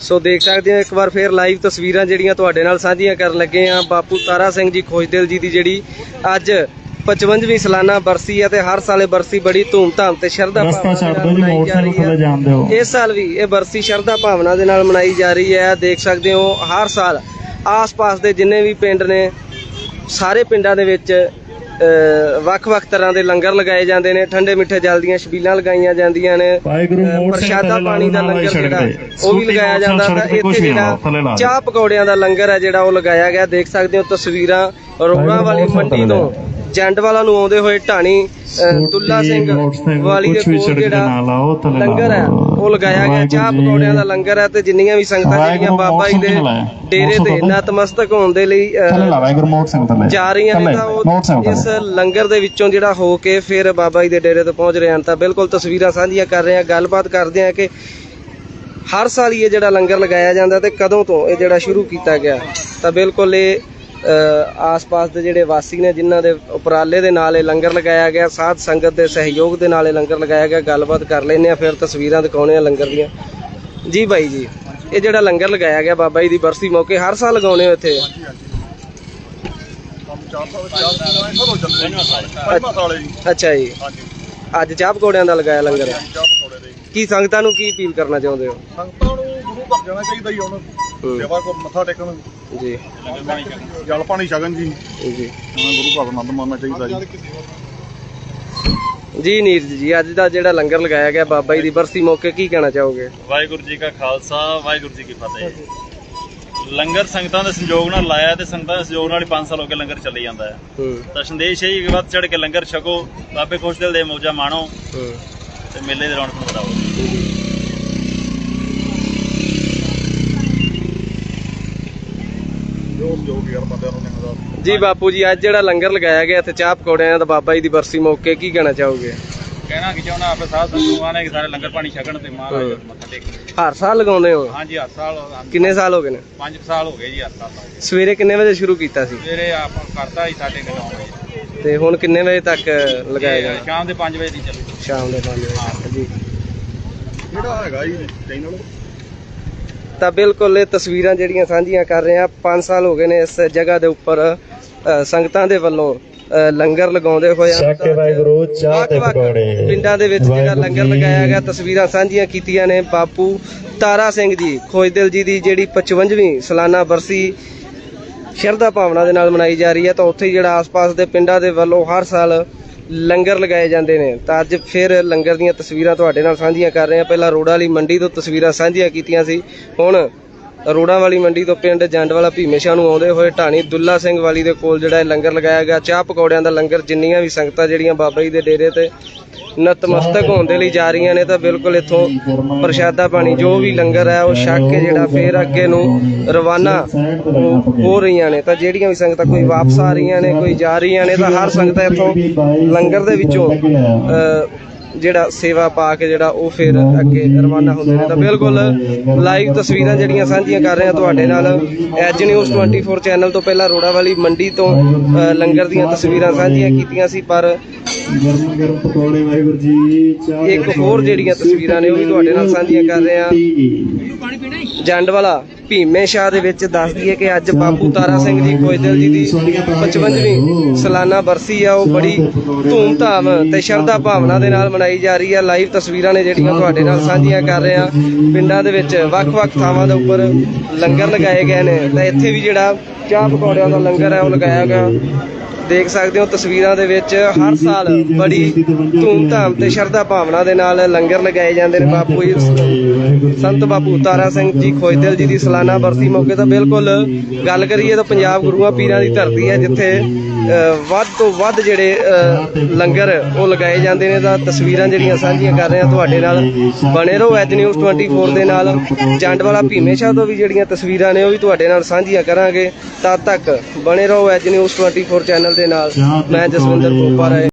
ਸੋ ਦੇਖ ਸਕਦੇ ਹੋ ਇੱਕ ਵਾਰ ਫੇਰ ਲਾਈਵ ਤਸਵੀਰਾਂ ਜਿਹੜੀਆਂ ਤੁਹਾਡੇ ਨਾਲ ਸਾਂਝੀਆਂ ਕਰਨ ਲੱਗੇ ਆ ਬਾਪੂ ਤਾਰਾ ਸਿੰਘ ਜੀ ਖੋਜਦਿਲ ਜੀ ਦੀ ਜਿਹੜੀ ਅੱਜ 55ਵੀਂ ਸਾਲਾਨਾ ਬਰਸੀ ਹੈ ਤੇ ਹਰ ਸਾਲੇ ਬਰਸੀ ਬੜੀ ਧੂਮਧਾਮ ਤੇ ਸ਼ਰਧਾ ਭਾਵਨਾ ਨਾਲ ਮਨਾਈ ਜਾ ਰਹੀ ਹੈ। ਇਸ ਸਾਲ ਵੀ ਇਹ ਬਰਸੀ ਸ਼ਰਧਾ ਭਾਵਨਾ ਦੇ ਨਾਲ ਮਨਾਈ ਜਾ ਰਹੀ ਹੈ। ਦੇਖ ਸਕਦੇ ਹੋ ਹਰ ਸਾਲ ਆਸ-ਪਾਸ ਦੇ ਜਿੰਨੇ ਵੀ ਪਿੰਡ ਨੇ ਸਾਰੇ ਪਿੰਡਾਂ ਦੇ ਵਿੱਚ ਵੱਖ-ਵੱਖ ਤਰ੍ਹਾਂ ਦੇ ਲੰਗਰ ਲਗਾਏ ਜਾਂਦੇ ਨੇ ਠੰਡੇ ਮਿੱਠੇ ਜਲ ਦੀਆਂ ਛਬੀਲਾਂ ਲਗਾਈਆਂ ਜਾਂਦੀਆਂ ਨੇ। ਪ੍ਰਸ਼ਾਦਾ ਪਾਣੀ ਦਾ ਲੰਗਰ ਜਿਹੜਾ। ਉਹ ਵੀ ਲਗਾਇਆ ਜਾਂਦਾ ਕੁਛ ਇੱਥੇ ਜਿਹੜਾ। ਚਾਹ ਪਕੌੜਿਆਂ ਦਾ ਲੰਗਰ ਹੈ ਜਿਹੜਾ ਉਹ ਲਗਾਇਆ ਗਿਆ। ਦੇਖ ਸਕਦੇ ਹੋ ਤਸਵੀਰਾਂ ਰੋੜਾ ਵਾਲੀ ਮੰਡੀ ਤੋਂ। ਜੰਡਵਾਲਾ ਨੂੰ ਆਉਂਦੇ ਹੋਏ ਢਾਣੀ ਦੁੱਲਾ ਸਿੰਘ ਵਾਲੀ ਦੇ ਕੋਲ ਜਿਹੜਾ ਲੰਗਰ ਹੈ। ਉਹ ਲਗਾਇਆ ਗਿਆ ਚਾਹ। ਪਕੌੜਿਆਂ ਦਾ ਲੰਗਰ ਹੈ ਤੇ ਜਿੰਨੀਆਂ ਵੀ ਸੰਗਤਾਂ ਜਿਹੜੀਆਂ ਬਾਬਾ ਜੀ ਦੇ। ਡੇਰੇ ਤੇ ਨਤਮਸਤਕ ਹੋਣ ਦੇ ਲਈ ਜਾ ਰਹੀਆਂ ਨੇ ਤਾਂ ਉਹ ਇਸ। ਲੰਗਰ ਦੇ ਵਿੱਚੋਂ ਜਿਹੜਾ ਹੋ ਕੇ ਫਿਰ ਬਾਬਾ ਜੀ ਦੇ ਡੇਰੇ ਤੇ ਪਹੁੰਚ ਰਹੇ ਹਨ ਤਾਂ ਬਿਲਕੁਲ ਤਸਵੀਰਾਂ ਸਾਂਝੀਆਂ ਕਰ ਰਹੇ ਹਾਂ ਗੱਲਬਾਤ ਕਰਦੇ ਹਾਂ ਕਿ ਹਰ ਸਾਲ ਹੀ ਇਹ ਜਿਹੜਾ ਲੰਗਰ ਲਗਾਇਆ ਜਾਂਦਾ ਤੇ ਕਦੋਂ ਤੋਂ ਇਹ ਜਿਹੜਾ ਸ਼ੁਰੂ ਕੀਤਾ ਗਿਆ ਤਾਂ ਬਿਲਕੁਲ ਇਹ ਆਸ-ਪਾਸ ਦੇ ਜਿਹੜੇ ਵਾਸੀ ਨੇ ਜਿਨ੍ਹਾਂ ਦੇ ਉਪਰਾਲੇ ਦੇ ਨਾਲ ਇਹ ਲੰਗਰ ਲਗਾਇਆ ਗਿਆ ਸਾਧ ਸੰਗਤ ਦੇ ਸਹਿਯੋਗ ਦੇ ਨਾਲ ਇਹ ਲੰਗਰ ਲਗਾਇਆ ਗਿਆ ਗੱਲਬਾਤ ਕਰ ਲੈਂਦੇ ਆ ਫਿਰ ਤਸਵੀਰਾਂ ਦਿਖਾਉਣੇ ਆ ਲੰਗਰ ਦੀਆਂ। ਜੀ ਬਾਈ ਜੀ ਇਹ ਜਿਹੜਾ ਲੰਗਰ ਲਗਾਇਆ ਗਿਆ ਬਾਬਾ ਜੀ ਦੀ ਬਰਸੀ ਮੌਕੇ ਹਰ ਸਾਲ ਲਗਾਉਣੇ ਹੋ ਇੱਥੇ? ਅੱਛਾ ਜੀ। ਅੱਜ ਚਾਹ ਪਕੌੜਿਆਂ ਦਾ ਲਗਾਇਆ ਲੰਗਰ। ਕੀ ਸੰਗਤਾਂ ਨੂੰ ਕੀ ਅਪੀਲ ਕਰਨਾ ਚਾਹੁੰਦੇ ਹੋ? ਸੰਗਤਾਂ ਨੂੰ ਗੁਰੂ ਘਰ ਜਾਣਾ ਚਾਹੀਦਾ ਜੀ ਹੁਣ। ਹੂੰ। ਸੇਵਾ ਕੋ ਮੱਥਾ ਟੇਕਣ ਜੀ। ਜਲ ਪਾਣੀ ਛਕਣ ਜੀ। ਜੀ। ਹਾਂ, ਗੁਰੂ ਘਰ ਆਨੰਦ ਮਾਣਨਾ ਚਾਹੀਦਾ ਜੀ। ਜੀ ਨੀਰਜ ਜੀ ਅੱਜ ਦਾ ਜਿਹੜਾ ਲੰਗਰ ਲਗਾਇਆ ਗਿਆ ਬਾਬਾ ਜੀ ਦੀ ਬਰਸੀ ਮੌਕੇ ਕੀ ਕਹਿਣਾ ਚਾਹੋਗੇ? ਵਾਹਿਗੁਰੂ ਜੀ ਕਾ ਖਾਲਸਾ ਵਾਹਿਗੁਰੂ ਜੀ ਕੀ ਫਤਿਹ। ਲੰਗਰ ਸੰਗਤਾਂ ਦੇ ਸੰਯੋਗ ਨਾਲ ਲਾਇਆ ਤੇ ਸੰਗਤਾਂ ਦੇ ਸੰਯੋਗ ਨਾਲ ਹੀ 5 ਸਾਲ ਹੋ ਗਏ ਲੰਗਰ ਚੱਲੀ ਜਾਂਦਾ ਹੈ। ਤਾਂ ਸੰਦੇਸ਼ ਇਹ ਹੀ ਕਿ ਵੱਧ ਚੜ ਕੇ ਲੰਗਰ ਛਕੋ ਬਾਬੇ ਖੁਸ਼ ਦਿਲ ਦੇ ਮੌਜਾਂ ਮਾਣੋ ਤੇ ਮੇਲੇ ਦੇ ਰੌਣਕ ਨੂੰ ਵਧਾਓ। ਜੋ ਜੋ ਯਾਰ ਬੰਦਿਆਂ ਨੂੰ ਜੀ ਬਾਪੂ ਜੀ ਅੱਜ ਜਿਹੜਾ ਲੰਗਰ ਲਗਾਇਆ ਗਿਆ ਇੱਥੇ ਚਾਹ ਪਕੌੜਿਆਂ ਦਾ ਬਾਬਾ ਜੀ ਦੀ ਬਰਸੀ ਮੌਕੇ ਕੀ ਕਹਿਣਾ ਚਾਹੋਗੇ? ਕਹਿਣਾ ਕਿ ਚਾਹੁੰਦਾ ਆਪੇ ਸਾਧ ਸੰਗਤਾਂ ਨੇ ਕਿ ਸਾਰੇ ਲੰਗਰ ਪਾਣੀ ਛਕਣ ਤੇ ਮਹਾਰਾਜ। ਮੱਥਾ ਟੇਕਣ। ਹਰ ਸਾਲ ਲਗਾਉਂਦੇ ਹੋ? ਹਾਂਜੀ ਹਰ ਸਾਲ ਕਿੰਨੇ ਸਾਲ ਹੋ ਗਏ ਨੇ? 5 ਸਾਲ ਹੋ ਗਏ ਜੀ ਹਰ ਸਾਲ ਸਵੇਰੇ ਕਿੰਨੇ ਵਜੇ ਸ਼ੁਰੂ ਕੀਤਾ ਸੀ? ਸਵੇਰੇ ਆਪਾਂ ਕਰਤਾ ਹੀ ਸਾਡੇ ਕੋਲ ਆਉਂਦੇ ਤੇ ਹੁਣ ਕਿੰਨੇ ਵਜੇ ਤੱਕ ਲਗਾਇਆ ਜਾਣਾ? ਸ਼ਾਮ ਦੇ 5 ਵਜੇ ਦੀ ਚੱਲੂ। ਸ਼ਾਮ ਦੇ 5 ਵਜੇ ਤੱਕ ਜੀ। ਜਿਹੜਾ ਹੈਗਾ ਜੀ ਚੈਨਲ? ਤਾਂ ਬਿਲਕੁਲ ਇਹ ਤਸਵੀਰਾਂ ਜਿਹੜੀਆਂ ਸਾਂਝੀਆਂ ਕਰ ਰਹੇ ਆ 5 ਸਾਲ ਹੋ ਗਏ ਨੇ ਇਸ ਜਗ੍ਹਾ ਦੇ ਉੱਪਰ ਸੰਗਤਾਂ ਦੇ ਵੱਲੋਂ ਲੰਗਰ ਲਗਾਉਂਦੇ ਹੋਏ ਪਕੌੜੇ ਪਿੰਡਾਂ ਦੇ ਵਿੱਚ ਜਿਹੜਾ ਲੰਗਰ। ਲਗਾਇਆ ਗਿਆ ਤਸਵੀਰਾਂ ਸਾਂਝੀਆਂ ਕੀਤੀਆਂ ਨੇ ਬਾਪੂ ਤਾਰਾ ਸਿੰਘ ਜੀ ਖੋਜਦਿਲ ਜੀ ਦੀ ਜਿਹੜੀ 55ਵੀਂ ਸਾਲਾਨਾ ਬਰਸੀ ਸ਼ਰਧਾ ਭਾਵਨਾ ਦੇ ਨਾਲ ਮਨਾਈ ਜਾ ਰਹੀ ਹੈ ਤਾਂ ਉੱਥੇ ਜਿਹੜਾ ਆਸ-ਪਾਸ ਦੇ ਪਿੰਡਾਂ ਦੇ ਵੱਲੋਂ ਹਰ ਸਾਲ ਲੰਗਰ ਲਗਾਏ ਜਾਂਦੇ ਨੇ। ਤਾਂ ਅੱਜ ਫਿਰ ਲੰਗਰ ਦੀਆਂ ਤਸਵੀਰਾਂ ਤੁਹਾਡੇ ਨਾਲ ਸਾਂਝੀਆਂ ਕਰ ਰਹੇ ਹਾਂ। ਪਹਿਲਾਂ ਰੋੜਾ ਵਾਲੀ ਮੰਡੀ ਤੋਂ ਤਸਵੀਰਾਂ ਸਾਂਝੀਆਂ ਕੀਤੀਆਂ ਸੀ। ਹੁਣ ਰੋੜਾ ਵਾਲੀ ਮੰਡੀ ਤੋਂ ਪਿੰਡ ਜੰਡਵਾਲਾ ਭੀਮੇਸ਼ਾ ਨੂੰ ਆਉਂਦੇ ਹੋਏ ਢਾਣੀ ਦੁੱਲਾ ਸਿੰਘ ਵਾਲੀ ਦੇ ਕੋਲ ਜਿਹੜਾ ਇਹ ਲੰਗਰ ਲਗਾਇਆ ਗਿਆ। ਚਾਹ ਪਕੌੜਿਆਂ ਦਾ ਲੰਗਰ ਜਿੰਨੀਆਂ ਵੀ ਸੰਗਤਾਂ ਜਿਹੜੀਆਂ ਬਾਬਾ ਜੀ ਦੇ ਡੇਰੇ ਤੇ ਨਤਮਸਤਕ ਹੋਣ ਦੇ ਲਈ ਜਾ ਰਹੀਆਂ ਨੇ ਤਾਂ ਬਿਲਕੁਲ ਇੱਥੋਂ ਪ੍ਰਸ਼ਾਦਾ ਪਾਣੀ ਜੋ ਵੀ ਲੰਗਰ ਹੈ ਉਹ ਛੱਕ ਕੇ ਜਿਹੜਾ ਫੇਰ ਅੱਗੇ ਨੂੰ ਰਵਾਨਾ ਹੋ- ਰਹੀਆਂ ਨੇ। ਤਾਂ ਜਿਹੜੀਆਂ ਵੀ ਸੰਗਤਾਂ ਕੋਈ ਵਾਪਸ ਆ ਰਹੀਆਂ ਨੇ ਕੋਈ ਜਾ ਰਹੀਆਂ ਨੇ ਤਾਂ ਹਰ ਸੰਗਤਾਂ ਇੱਥੋਂ ਲੰਗਰ ਦੇ ਵਿੱਚੋਂ ਅ, ਜਿਹੜਾ ਸੇਵਾ ਪਾ ਕੇ ਜਿਹੜਾ ਉਹ ਫਿਰ ਅੱਗੇ ਰਵਾਨਾ ਹੁੰਦੇ ਨੇ। ਤਾਂ ਬਿਲਕੁਲ ਲਾਈਵ ਤਸਵੀਰਾਂ ਜਿਹੜੀਆਂ ਸਾਂਝੀਆਂ ਕਰ ਰਹੇ ਹਾਂ ਤੁਹਾਡੇ ਨਾਲ। ਐਜ ਨਿਊਜ਼ 24 ਚੈਨਲ ਤੋਂ ਪਹਿਲਾਂ ਰੋੜਾ ਵਾਲੀ ਮੰਡੀ ਤੋਂ ਲੰਗਰ ਦੀਆਂ ਤਸਵੀਰਾਂ ਸਾਂਝੀਆਂ ਕੀਤੀਆਂ ਸੀ, ਪਰ ਗਰਮ ਗਰਮ ਪਕੌੜੇ ਵਾਹਿਗੁਰੂ ਜੀ ਚਾਹ ਇੱਕ ਹੋਰ ਜਿਹੜੀਆਂ ਤਸਵੀਰਾਂ ਨੇ ਉਹ ਵੀ ਤੁਹਾਡੇ ਨਾਲ ਸਾਂਝੀਆਂ ਕਰ ਰਹੇ। ਹਾਂ ਜੰਡਵਾਲਾ ਭੀਮੇ ਸ਼ਾਹ ਦੇ ਵਿੱਚ ਦੱਸ ਦਈਏ ਕਿ ਅੱਜ ਬਾਪੂ ਤਾਰਾ ਸਿੰਘ ਜੀ ਖੋਜਦਲ ਜੀ ਦੀ 55ਵੀਂ ਸਾਲਾਨਾ ਬਰਸੀ ਆ, ਉਹ ਬੜੀ ਧੂਮਧਾਮ ਤੇ ਸ਼ਰਧਾ ਭਾਵਨਾ ਦੇ ਨਾਲ ਮਨਾਈ ਜਾ ਰਹੀ ਆ। ਲਾਈਵ ਤਸਵੀਰਾਂ ਨੇ ਜਿਹੜੀਆਂ ਤੁਹਾਡੇ ਨਾਲ ਸਾਂਝੀਆਂ ਕਰ ਰਹੇ ਆ। ਪਿੰਡਾਂ ਦੇ ਵਿੱਚ ਵੱਖ-ਵੱਖ ਥਾਵਾਂ ਦੇ ਉੱਪਰ ਲੰਗਰ ਲਗਾਏ ਗਏ ਨੇ ਤਾਂ ਇੱਥੇ ਵੀ ਜਿਹੜਾ ਚਾਹ ਪਕੌੜਿਆਂ ਦਾ ਲੰਗਰ ਹੈ ਉਹ ਲਗਾਇਆ ਗਿਆ। ਦੇਖ ਸਕਦੇ ਹੋ ਤਸਵੀਰਾਂ ਦੇ ਵਿੱਚ ਹਰ ਸਾਲ ਬੜੀ ਧੂਮ ਧਾਮ ਤੇ ਸ਼ਰਧਾ ਭਾਵਨਾ ਦੇ ਨਾਲ ਲੰਗਰ ਲਗਾਏ ਜਾਂਦੇ ਨੇ। ਬਾਪੂ ਜੀ, ਸੰਤ ਬਾਪੂ ਤਾਰਾ ਸਿੰਘ ਜੀ ਖੋਜਦਿਲ ਜੀ ਦੀ ਸਾਲਾਨਾ ਬਰਸੀ ਮੌਕੇ ਤਾਂ ਬਿਲਕੁਲ ਗੱਲ ਕਰੀਏ ਤਾਂ ਪੰਜਾਬ ਗੁਰੂਆਂ ਪੀਰਾਂ ਦੀ ਧਰਤੀ ਹੈ, ਜਿੱਥੇ ਵੱਧ ਤੋਂ ਵੱਧ ਜਿਹੜੇ ਲੰਗਰ ਉਹ ਲਗਾਏ ਜਾਂਦੇ ਨੇ ਤਾਂ ਤਸਵੀਰਾਂ ਜਿਹੜੀਆਂ ਸਾਂਝੀਆਂ ਕਰ ਰਹੇ ਹਾਂ ਤੁਹਾਡੇ ਨਾਲ। ਬਣੇ ਰਹੋ ਐਜ ਨਿਊਜ਼ 24 ਦੇ ਨਾਲ। ਜੰਡਵਾਲਾ ਭੀਮੇਸ਼ਾ ਤੋਂ ਵੀ ਜਿਹੜੀਆਂ ਤਸਵੀਰਾਂ ਨੇ ਉਹ ਵੀ ਤੁਹਾਡੇ ਨਾਲ ਸਾਂਝੀਆਂ ਕਰਾਂਗੇ। ਤਦ ਤੱਕ ਬਣੇ ਰਹੋ ਐਜ ਨਿਊਜ਼ 24 ਚੈਨਲ ਦੇ ਨਾਲ। ਮੈਂ ਜਸਵਿੰਦਰ ਕੋਪਾ ਰਾਏ।